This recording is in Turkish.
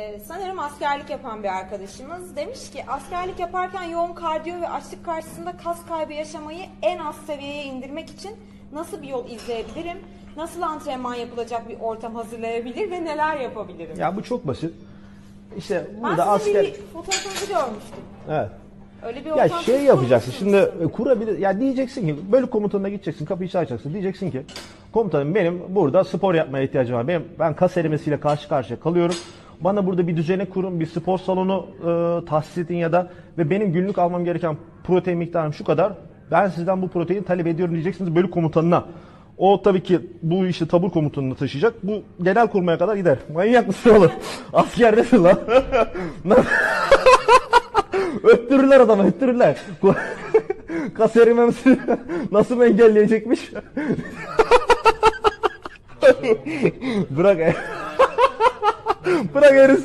Ee, Sanırım askerlik yapan bir arkadaşımız demiş ki askerlik yaparken yoğun kardiyo ve açlık karşısında kas kaybı yaşamayı en az seviyeye indirmek için nasıl bir yol izleyebilirim? Nasıl antrenman yapılacak bir ortam hazırlayabilir ve neler yapabilirim? Ya bu çok basit. İşte ben burada sizin asker... bir fotoğrafınızı görmüştüm. Evet. Öyle bir Ya şey yapacaksın şimdi e, kurabilir ya diyeceksin ki bölük komutanına gideceksin kapıyı çalacaksın diyeceksin ki komutanım benim burada spor yapmaya ihtiyacım var benim ben kas erimesiyle karşı karşıya kalıyorum bana burada bir düzene kurun bir spor salonu e, tahsis edin ya da ve benim günlük almam gereken protein miktarım şu kadar ben sizden bu proteini talep ediyorum diyeceksiniz bölük komutanına o tabii ki bu işi tabur komutanına taşıyacak. Bu genel kurmaya kadar gider. Manyak mısın oğlum? Askerdesin lan. öttürürler adamı, öttürürler. Kas erimemesini nasıl engelleyecekmiş? Bırak. Bırak herif.